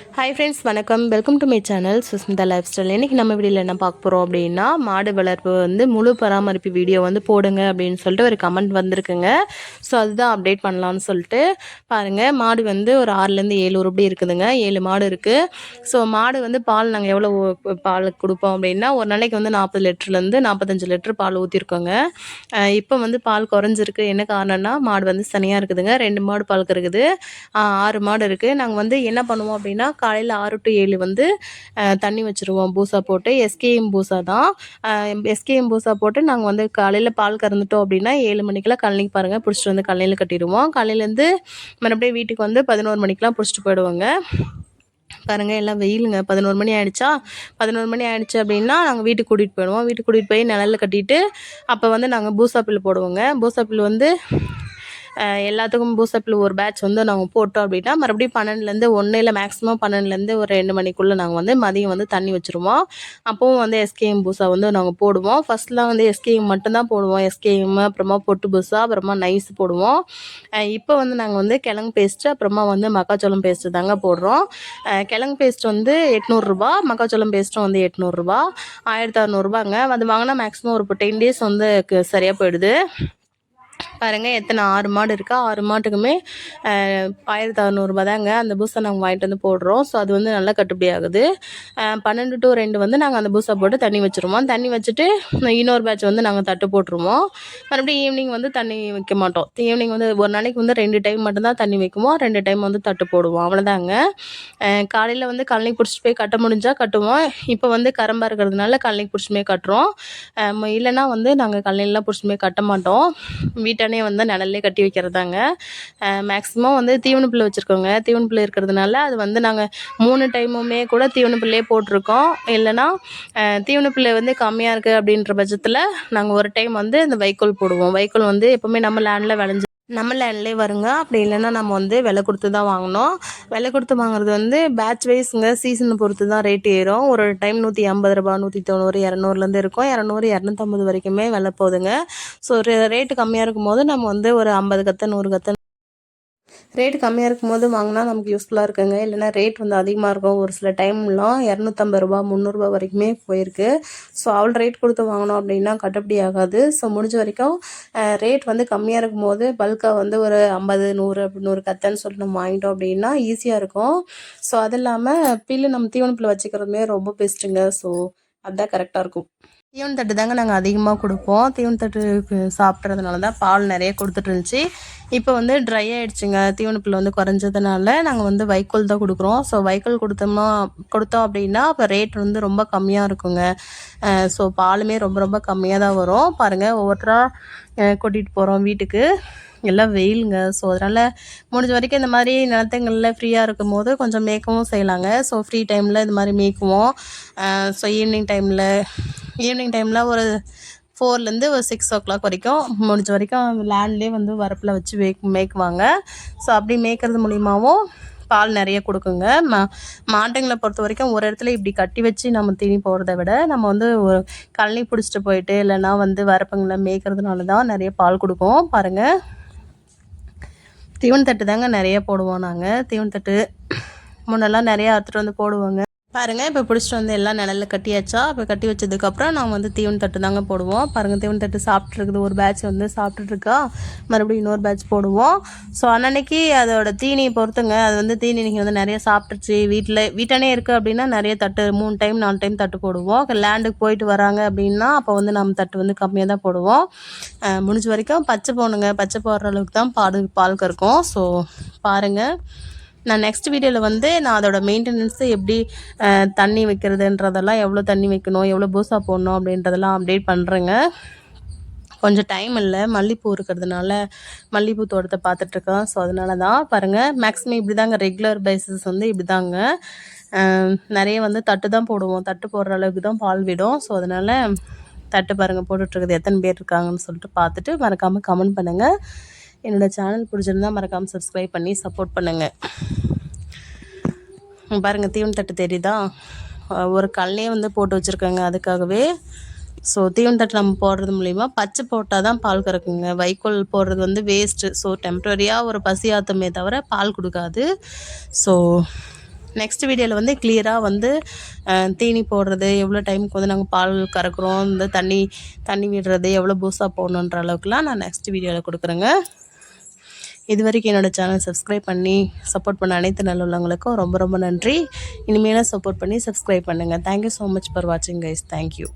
Hi friends வணக்கம். Welcome to my channel Sushmita lifestyle இன்றைக்கி நம்ம வீடியோவில் என்ன பார்க்க போகிறோம் அப்படின்னா மாடு வளர்ப்பு வந்து முழு பராமரிப்பு வீடியோ வந்து போடுங்க அப்படின்னு சொல்லிட்டு ஒரு கமெண்ட் வந்திருக்குங்க. ஸோ அதுதான் அப்டேட் பண்ணலான்னு சொல்லிட்டு பாருங்கள் மாடு வந்து ஒரு ஆறுலேருந்து ஏழு உருப்படி இருக்குதுங்க. ஏழு மாடு இருக்குது ஸோ மாடு வந்து பால் நாங்கள் எவ்வளோ பால் கொடுப்போம் அப்படின்னா ஒரு நாளைக்கு வந்து நாற்பது லிட்டர்லேருந்து நாற்பத்தஞ்சு லிட்டர் பால் ஊற்றிருக்கோங்க இப்போ வந்து பால் குறைஞ்சிருக்கு. என்ன காரணம்னா மாடு வந்து சனியாக இருக்குதுங்க. ரெண்டு மாடு பால் இருக்குது. ஆறு மாடு இருக்குது நாங்கள் வந்து என்ன பண்ணுவோம் அப்படின்னா காலையில் ஆறு டு ஏழு வந்து தண்ணி வச்சுருவோம். பூசா போட்டு எஸ்கேஎம் பூசா தான். எஸ்கேஎம் பூசா போட்டு நாங்கள் வந்து காலையில் பால் கறந்துட்டோம் அப்படின்னா ஏழு மணிக்கெல்லாம் கழனிக்கு பாருங்கள் பிடிச்சிட்டு வந்து கழனியில் கட்டிடுவோம். காலையிலேருந்து மறுபடியும் வீட்டுக்கு வந்து பதினோரு மணிக்கெலாம் பிடிச்சிட்டு போயிடுவோங்க. பாருங்க எல்லாம் வெயிலுங்க. பதினோரு மணி ஆயிடுச்சா? பதினோரு மணி ஆயிடுச்சு அப்படின்னா நாங்கள் வீட்டுக்கு கூட்டிகிட்டு போயிடுவோம். வீட்டுக்கு கூட்டிகிட்டு போய் நிழலில் கட்டிட்டு அப்போ வந்து நாங்கள் பூசா பில் போடுவோங்க. பூசா பில் வந்து எல்லாத்துக்கும் பூசா ஒரு பேட்ச் வந்து நாங்கள் போட்டோம் அப்படின்னா மறுபடியும் பன்னெண்டுலேருந்து ஒன்று இல்லை மேக்ஸிமம் பன்னெண்டுலேருந்து ஒரு ரெண்டு மணிக்குள்ளே நாங்கள் வந்து மதியம் வந்து தண்ணி வச்சுருவோம். அப்போவும் வந்து எஸ்கேஎம் பூசா வந்து நாங்கள் போடுவோம். ஃபஸ்ட்லாம் வந்து எஸ்கேஎம் மட்டும்தான் போடுவோம். எஸ்கேஎம் அப்புறமா பொட்டு பூசா அப்புறமா நைஸ் போடுவோம். இப்போ வந்து நாங்கள் வந்து கிழங்கு பேஸ்ட்டு அப்புறமா வந்து மக்காச்சோளம் பேஸ்ட்டு தாங்க போடுறோம். கிழங்கு பேஸ்ட் வந்து எட்நூறுரூபா மக்காச்சோளம் பேஸ்ட்டும் வந்து எட்நூறுரூபா ஆயிரத்தி அறநூறுபாங்க. அது வாங்கினா மேக்ஸிமம் ஒரு டென் டேஸ் வந்து சரியாக போயிடுது. பாருங்கள் எத்தனை ஆறு மாடு இருக்கா. ஆறு மாட்டுக்குமே ஆயிரத்தி அறநூறுபா தாங்க அந்த பூசை நாங்கள் வாங்கிட்டு வந்து போடுறோம். ஸோ அது வந்து நல்லா கட்டுப்படி ஆகுது. பன்னெண்டு டு ரெண்டு வந்து நாங்கள் அந்த பூசை போட்டு தண்ணி வச்சுருவோம். தண்ணி வச்சுட்டு இன்னொரு பேட்ச் வந்து நாங்கள் தட்டு போட்டுருவோம். மறுபடியும் ஈவினிங் வந்து தண்ணி வைக்க மாட்டோம். ஈவினிங் வந்து ஒரு நாளைக்கு வந்து ரெண்டு டைம் மட்டும்தான் தண்ணி வைக்குவோம். ரெண்டு டைம் வந்து தட்டு போடுவோம். அவ்வளோதாங்க காலையில் வந்து கழனி பிடிச்சிட்டு போய் கட்ட முடிஞ்சால் கட்டுவோம். இப்போ வந்து கரம்பாக இருக்கிறதுனால கழனி பிடிச்சிட்டு போய் கட்டுறோம். இல்லைன்னா வந்து நாங்கள் கழனிலாம் பிடிச்சிட்டு போய் கட்ட மாட்டோம். வீட்டை வீட்டானே வந்து நிழல்லே கட்டி வைக்கிறதாங்க. மேக்ஸிமம் வந்து தீவன பிள்ளை வச்சுருக்கோங்க. தீவன பிள்ளை இருக்கிறதுனால அது வந்து நாங்கள் மூணு டைமுமே கூட தீவன பிள்ளையே போட்டிருக்கோம். இல்லைன்னா தீவன பிள்ளை வந்து கம்மியாக இருக்குது அப்படின்ற பட்சத்தில் நாங்கள் ஒரு டைம் வந்து இந்த வைக்கோல் போடுவோம். வைக்கோல் வந்து எப்போவுமே நம்ம லேண்டில் விளைஞ்சு நம்ம லேண்ட்லேயே வருங்க. அப்படி இல்லைன்னா நம்ம வந்து விலை கொடுத்து தான் வாங்கணும். விலை கொடுத்து வாங்குறது வந்து பேட்ச் வைஸுங்க சீசனை பொறுத்து தான் ரேட் ஏறும். ஒரு டைம் நூற்றி ஐம்பது ரூபா நூற்றி தொண்ணூறு இரநூறுலேருந்து இருக்கும். இரநூறு இரநூத்தம்பது வரைக்குமே விலை போகுதுங்க. ஸோ ரேட்டு கம்மியாக இருக்கும் போது நம்ம வந்து ஒரு ஐம்பது கத்தை நூறு கத்தை ரேட் கம்மியாக இருக்கும்போது வாங்கினா நமக்கு யூஸ்ஃபுல்லாக இருக்குங்க. இல்லைன்னா ரேட் வந்து அதிகமாக இருக்கும். ஒரு சில டைம்லாம் இரநூத்தம்பது ரூபா முந்நூறுரூபா வரைக்குமே போயிருக்கு. ஸோ அவ்வளோ ரேட் கொடுத்து வாங்கினோம் அப்படின்னா கட்டுப்படி ஆகாது. ஸோ முடிஞ்ச வரைக்கும் ரேட் வந்து கம்மியாக இருக்கும்போது பல்காக வந்து ஒரு ஐம்பது நூறு அப்படி நூறு கத்தைன்னு சொல்லிட்டு நம்ம வாங்கிட்டோம் அப்படின்னா ஈஸியாக இருக்கும். ஸோ அது இல்லாமல் பில்லு நம்ம தீவனப்பில் வச்சுக்கிறதுமே ரொம்ப பெஸ்ட்டுங்க ஸோ அதுதான் கரெக்டாக இருக்கும். தீவன் தட்டு தாங்க நாங்கள் அதிகமாக கொடுப்போம். தீவன் தட்டு சாப்பிட்றதுனால தான் பால் நிறைய கொடுத்துட்டு இருந்துச்சு இப்போ வந்து ட்ரை ஆயிடுச்சுங்க. தீவனப்பில் வந்து குறைஞ்சதுனால நாங்கள் வந்து வைக்கோல் தான் கொடுக்குறோம். ஸோ வைக்கோல் கொடுத்தோம்னா கொடுத்தோம் அப்படின்னா அப்போ ரேட் வந்து ரொம்ப கம்மியாக இருக்குங்க. ஸோ பாலுமே ரொம்ப ரொம்ப கம்மியாக தான் வரும். பாருங்கள் ஒவ்வொருத்தராக கூட்டிகிட்டு போகிறோம் வீட்டுக்கு. எல்லாம் வெயிலுங்க. ஸோ அதனால் முடிஞ்ச வரைக்கும் இந்த மாதிரி நிலத்தங்களில் ஃப்ரீயாக இருக்கும் போது கொஞ்சம் மேய்க்கவும் செய்யலாங்க. ஸோ ஃப்ரீ டைமில் இது மாதிரி மேய்க்குவோம். ஸோ ஈவினிங் டைமில் ஈவினிங் டைமில் ஒரு ஃபோர்லேருந்து ஒரு சிக்ஸ் ஓ கிளாக் வரைக்கும் முடிஞ்ச வரைக்கும் லேண்ட்லேயே வந்து வரப்பில் வச்சு மேய்க் மேய்க்குவாங்க ஸோ அப்படி மேய்க்கிறது மூலியமாகவும் பால் நிறைய கொடுக்குங்க. மா மாட்டுங்களை பொறுத்த வரைக்கும் ஒரு இடத்துல இப்படி கட்டி வச்சு நம்ம தீனி போடுறத விட நம்ம வந்து ஒரு கழனி பிடிச்சிட்டு போயிட்டு இல்லைன்னா வந்து வரப்புங்களை மேய்க்கிறதுனால தான் நிறைய பால் கொடுக்கும். பாருங்கள் தீவன் தட்டு தாங்க நிறைய போடுவோம் நாங்கள் தீவன் தட்டு முன்னெல்லாம் நிறையா அறுத்துட்டு வந்து போடுவோங்க. பாருங்கள் இப்போ பிடிச்சிட்டு வந்து எல்லாம் நிழலில் கட்டியாச்சா? இப்போ கட்டி வச்சதுக்கப்புறம் நாங்கள் வந்து தீவன் தட்டு தாங்க போடுவோம். பாருங்கள் தீவன் தட்டு சாப்பிட்ருக்குது ஒரு பேட்ச் வந்து சாப்பிட்டுட்டு மறுபடியும் இன்னொரு பேட்ச் போடுவோம். ஸோ அன்னன்னைக்கு அதோட தீனியை பொறுத்துங்க. அது வந்து தீனி நீங்கள் வந்து நிறைய சாப்பிட்டுருச்சு. வீட்டில் வீட்டானே இருக்குது அப்படின்னா நிறைய தட்டு மூணு டைம் நாலு டைம் தட்டு போடுவோம். லேண்டுக்கு போயிட்டு வராங்க அப்படின்னா அப்போ வந்து நம்ம தட்டு வந்து கம்மியாக தான் போடுவோம். முடிஞ்ச வரைக்கும் பச்சை போகணுங்க பச்சை போடுற அளவுக்கு தான் பால் பால் கறக்கும். ஸோ பாருங்கள் நான் நெக்ஸ்ட் வீடியோவில் வந்து நான் அதோட மெயின்டெனன்ஸு எப்படி தண்ணி வைக்கிறதுன்றதெல்லாம் எவ்வளோ தண்ணி வைக்கணும் எவ்வளோ பூசா போடணும் அப்படின்றதெல்லாம் அப்டேட் பண்ணுறேங்க கொஞ்சம் டைம் இல்லை மல்லிப்பூ இருக்கிறதுனால மல்லிப்பூ தோட்டத்தை பார்த்துட்ருக்கேன் ஸோ அதனால தான் பாருங்கள் மேக்ஸிமம் இப்படி தாங்க ரெகுலர் பேசிஸ் வந்து இப்படி தாங்க நிறைய வந்து தட்டு தான் போடுவோம். தட்டு போடுற அளவுக்கு தான் பால் விடும். ஸோ அதனால் தட்டு பாருங்கள் போட்டுட்ருக்குது எத்தனை பேர் இருக்காங்கன்னு சொல்லிட்டு பார்த்துட்டு மறக்காமல் கமெண்ட் பண்ணுங்கள் என்னோடய சேனல் பிடிச்சிருந்தா மறக்காமல் சப்ஸ்கிரைப் பண்ணி சப்போர்ட் பண்ணுங்கள் பாருங்கள் தீவன் தட்டு தெரியுதா? ஒரு கல்லையே வந்து போட்டு வச்சுருக்கேங்க அதுக்காகவே. ஸோ தீவன் தட்டு நம்ம போடுறது மூலிமா பச்சை போட்டால் தான் பால் கறக்குங்க. வைக்கோல் போடுறது வந்து வேஸ்ட்டு ஸோ டெம்ப்ரரியாக ஒரு பசி ஆத்தமே தவிர பால் கொடுக்காது. ஸோ நெக்ஸ்ட் வீடியோவில் வந்து கிளியராக வந்து தீனி போடுறது எவ்வளோ டைமுக்கு வந்து நாங்கள் பால் கறக்குறோம் இந்த தண்ணி தண்ணி விடுறது எவ்வளோ பூஸாக போடணுன்ற அளவுக்குலாம் நான் நெக்ஸ்ட் வீடியோவில் கொடுக்குறேங்க. இது வரைக்கும் என்னோடய சேனல் சப்ஸ்கிரைப் பண்ணி சப்போர்ட் பண்ண அனைத்து நல்லுள்ளவங்களுக்கும் ரொம்ப ரொம்ப நன்றி. இனிமேலாம் சப்போர்ட் பண்ணி சப்ஸ்கிரைப் பண்ணுங்கள் thank you so much for வாட்சிங் கைஸ் தேங்க்யூ